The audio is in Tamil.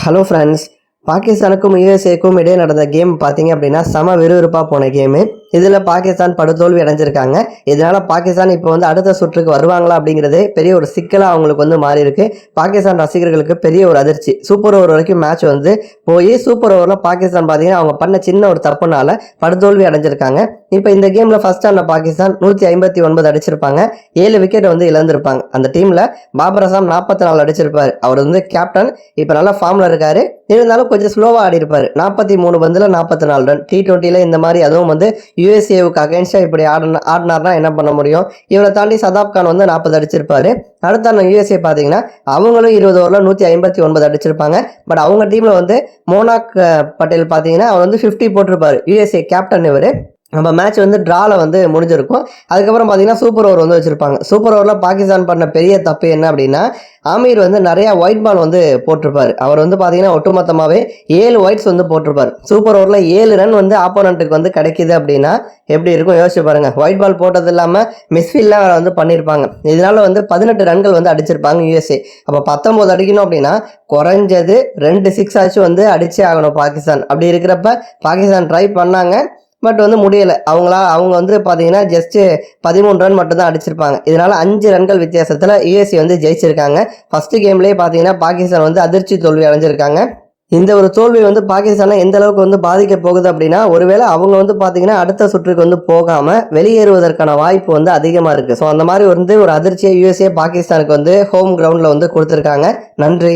ஹலோ ஃப்ரெண்ட்ஸ் பாகிஸ்தானுக்கும் யூஎஸ்ஏக்கும் இடையே நடந்த கேம் பார்த்தீங்க அப்படின்னா செம விறுவிறுப்பாக போன கேமு இதில் பாகிஸ்தான் படுதோல்வி அடைஞ்சிருக்காங்க. இதனால் பாகிஸ்தான் இப்போ வந்து அடுத்த சுற்றுக்கு வருவாங்களா அப்படிங்கிறது பெரிய ஒரு சிக்கலாக அவங்களுக்கு வந்து மாறி இருக்கு. பாகிஸ்தான் ரசிகர்களுக்கு பெரிய ஒரு அதிர்ச்சி. சூப்பர் ஓவர் வரைக்கும் மேட்ச் வந்து போய் சூப்பர் ஓவரில் பாகிஸ்தான் பார்த்தீங்கன்னா அவங்க பண்ண சின்ன ஒரு தப்புனால படுதோல்வி அடைஞ்சிருக்காங்க. இப்போ இந்த கேமில் ஃபர்ஸ்ட் ஆன பாகிஸ்தான் நூற்றி ஐம்பத்தி ஒன்பது அடிச்சிருப்பாங்க. ஏழு விக்கெட் வந்து இழந்திருப்பாங்க. அந்த டீமில் பாபர் அசாம் நாற்பத்தி நாலு அடிச்சிருப்பார். அவர் வந்து கேப்டன் இப்போ நல்லா ஃபார்மில் இருக்கார். இருந்தாலும் கொஞ்சம் ஸ்லோவாக ஆடி இருப்பார் நாற்பத்தி மூணு பந்தில் நாற்பத்தி நாலு ரன் டி ட்வெண்ட்டியில் இந்த மாதிரி அதுவும் வந்து யூஎஸ்ஏவுக்கு அகேன்ஸ்டாக இப்படி ஆடின ஆடினார்னா என்ன பண்ண முடியும்? இவரை தாண்டி சதாப் கான் வந்து நாற்பது அடிச்சிருப்பாரு. அடுத்த யூஎஸ்ஏ பார்த்தீங்கன்னா அவங்களும் இருபது ஓவரில் நூற்றி ஐம்பத்தி ஒன்பது அடிச்சிருப்பாங்க. பட் அவங்க டீமில் வந்து மோனாக் பட்டேல் பார்த்தீங்கன்னா அவர் வந்து ஃபிஃப்டி போட்டிருப்பார். யூஎஸ்ஏ கேப்டன் இவர். நம்ம மேட்ச் வந்து ட்ராவில் வந்து முடிஞ்சிருக்கும். அதுக்கப்புறம் பார்த்தீங்கன்னா சூப்பர் ஓவர் வந்து வச்சுருப்பாங்க. சூப்பர் ஓவரில் பாகிஸ்தான் பண்ண பெரிய தப்பு என்ன அப்படின்னா ஆமீர் வந்து நிறையா ஒயிட் பால் வந்து போட்டிருப்பார். அவர் வந்து பார்த்தீங்கன்னா ஒட்டுமொத்தமாகவே ஏழு ஒயிட்ஸ் வந்து போட்டிருப்பார். சூப்பர் ஓவரில் ஏழு ரன் வந்து ஆப்போனண்ட்டுக்கு வந்து கிடைக்கிது அப்படின்னா எப்படி இருக்கும்? யோசிச்சு பாருங்கள் ஒயிட் பால் போட்டது இல்லாமல் மிஸ்ஃபீல்லாம் வந்து பண்ணியிருப்பாங்க இதனால் வந்து பதினெட்டு ரன்கள் வந்து அடிச்சிருப்பாங்க யூஎஸ்ஏ அப்போ பத்தொம்போது அடிக்கணும் அப்படின்னா குறைஞ்சது ரெண்டு சிக்ஸ் ஆச்சும் வந்து அடிச்சே ஆகணும் பாகிஸ்தான். அப்படி இருக்கிறப்ப பாகிஸ்தான் ட்ரை பண்ணாங்க. பட் வந்து முடியலை. அவங்களா அவங்க வந்து பார்த்தீங்கன்னா ஜஸ்ட்டு பதிமூணு ரன் மட்டும் தான் அடிச்சிருப்பாங்க. இதனால் அஞ்சு ரன்கள் வித்தியாசத்தில் யுஎஸ்ஏ வந்து ஜெயிச்சிருக்காங்க. ஃபஸ்ட்டு கேம்லேயே பார்த்தீங்கன்னா பாகிஸ்தான் வந்து அதிர்ச்சி தோல்வி அடைஞ்சிருக்காங்க. இந்த ஒரு தோல்வி வந்து பாகிஸ்தானை எந்த அளவுக்கு வந்து பாதிக்க போகுது அப்படின்னா ஒருவேளை அவங்க வந்து பார்த்தீங்கன்னா அடுத்த சுற்றுக்கு வந்து போகாமல் வெளியேறுவதற்கான வாய்ப்பு வந்து அதிகமாக இருக்குது ஸோ அந்த மாதிரி வந்து ஒரு அதிர்ச்சியை யூஎஸ்ஏ பாகிஸ்தானுக்கு வந்து ஹோம் கிரவுண்டில் வந்து கொடுத்துருக்காங்க. நன்றி.